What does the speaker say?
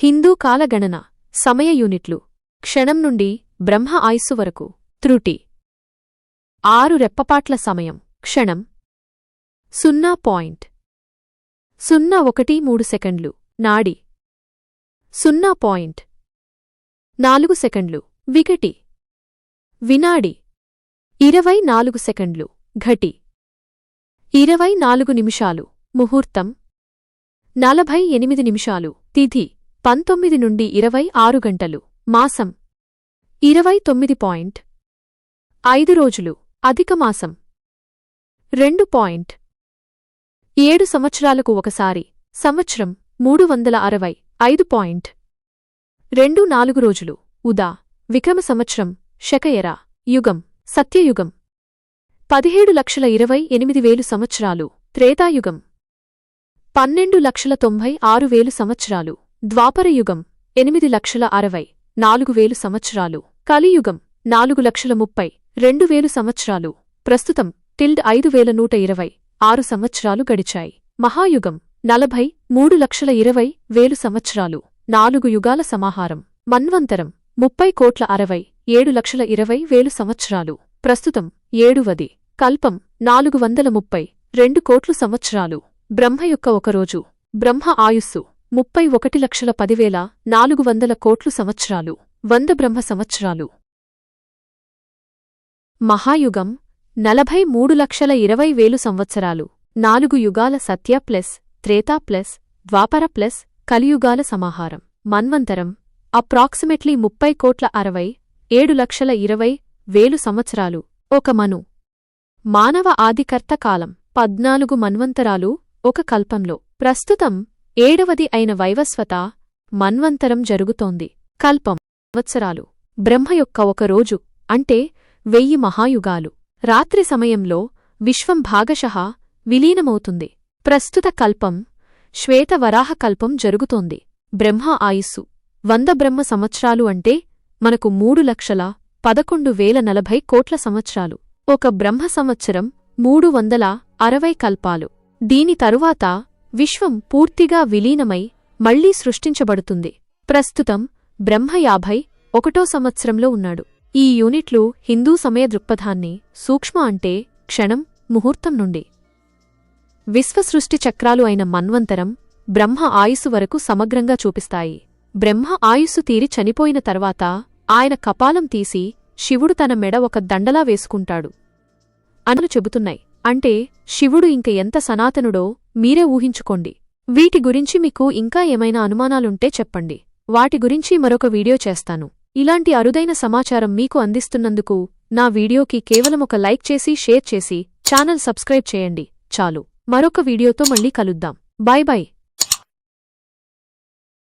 హిందూ కాలగణన సమయ యూనిట్లు క్షణం నుండి బ్రహ్మ ఆయుస్సు వరకు త్రుటి. ఆరు రెప్పపాట్ల సమయం క్షణం. సున్నా పాయింట్. సున్నా ఒకటి మూడు సెకండ్లు నాడి. సున్నా పాయింట్. నాలుగు సెకండ్లు వికటి. వినాడి. ఇరవై నాలుగు సెకండ్లు ఘటి. ఇరవై నాలుగు నిమిషాలు ముహూర్తం. నలభై ఎనిమిది నిమిషాలు తిథి. పంతొమ్మిది నుండి ఇరవై ఆరు గంటలు. మాసం. ఇరవై తొమ్మిది పాయింట్ ఐదు రోజులు. అధిక మాసం. రెండు పాయింట్ ఏడు సంవత్సరాలకు ఒకసారి. సంవత్సరం మూడు వందల అరవై ఐదు పాయింట్ రెండు నాలుగు రోజులు. ఉదా. విక్రమ సంవత్సరం. శకయర. యుగం. సత్యయుగం. పదిహేడు లక్షల ఇరవై ఎనిమిది వేలు సంవత్సరాలు. త్రేతాయుగం. పన్నెండు లక్షల తొంభై ఆరు వేలు సంవత్సరాలు. ద్వాపరయుగం ఎనిమిది లక్షల అరవై నాలుగు వేలు సంవత్సరాలు. కలియుగం నాలుగు లక్షల ముప్పై రెండు వేలు సంవత్సరాలు. ప్రస్తుతం టిల్డ్ ఐదు వేల నూట ఇరవై ఆరు సంవత్సరాలు గడిచాయి. మహాయుగం నలభై మూడు లక్షల ఇరవై వేలు సంవత్సరాలు. నాలుగు యుగాల సమాహారం. మన్వంతరం ముప్పై కోట్ల అరవై ఏడు లక్షల ఇరవై వేలు సంవత్సరాలు. ప్రస్తుతం ఏడువది కల్పం నాలుగు వందల ముప్పై రెండు కోట్లు సంవత్సరాలు. బ్రహ్మ యొక్క ఒకరోజు. బ్రహ్మ ఆయుస్సు. ముప్పై ఒకటి లక్షల పదివేల నాలుగు వందల కోట్లు సంవత్సరాలు. వంద బ్రహ్మ సంవత్సరాలు. మహాయుగం నలభై మూడు లక్షల ఇరవై వేలు సంవత్సరాలు. నాలుగు యుగాల Satya plus Treta plus Dwapara plus కలియుగాల సమాహారం. మన్వంతరం అప్రాక్సిమేట్లీ ముప్పై కోట్ల అరవై ఏడు లక్షల ఇరవై వేలు సంవత్సరాలు. ఒక మను. మానవ ఆదికర్త కాలం. పద్నాలుగు మన్వంతరాలు ఒక కల్పంలో. ప్రస్తుతం ఏడవది అయిన వైవస్వత మన్వంతరం జరుగుతోంది. కల్పం సంవత్సరాలు బ్రహ్మ యొక్క ఒకరోజు అంటే వెయ్యి మహాయుగాలు. రాత్రి సమయంలో విశ్వం భాగశః విలీనమవుతుంది. ప్రస్తుత కల్పం శ్వేతవరాహ కల్పం జరుగుతోంది. బ్రహ్మ ఆయుస్సు వంద బ్రహ్మ సంవత్సరాలు అంటే మనకు మూడు లక్షల పదకొండు వేల నలభై కోట్ల సంవత్సరాలు. ఒక బ్రహ్మ సంవత్సరం మూడు వందల అరవై కల్పాలు. దీని తరువాత విశ్వం పూర్తిగా విలీనమై మళ్ళీ సృష్టించబడుతుంది. ప్రస్తుతం బ్రహ్మ యాభై ఒకటో సంవత్సరంలో ఉన్నాడు. ఈ యూనిట్లు హిందూ సమయ దృక్పథాన్ని సూక్ష్మ అంటే క్షణం ముహూర్తం నుండి. విశ్వసృష్టి చక్రాలు అయిన మన్వంతరం బ్రహ్మ ఆయుస్సు వరకు సమగ్రంగా చూపిస్తాయి. బ్రహ్మ ఆయుస్సు తీరి చనిపోయిన తర్వాత ఆయన కపాలం తీసి శివుడు తన మెడ ఒక దండలా వేసుకుంటాడు. అనులు చెబుతున్నాయి. అంటే శివుడు ఇంక ఎంత సనాతనుడో మీరే ఊహించుకోండి. వీటి గురించి మీకు ఇంకా ఏమైనా అనుమానాలుంటే చెప్పండి. వాటి గురించి మరొక వీడియో చేస్తాను. ఇలాంటి అరుదైన సమాచారం మీకు అందిస్తున్నందుకు నా వీడియోకి కేవలం ఒక లైక్ చేసి షేర్ చేసి ఛానల్ సబ్స్క్రైబ్ చేయండి. చాలు. మరొక వీడియోతో మళ్ళీ కలుద్దాం. Bye bye.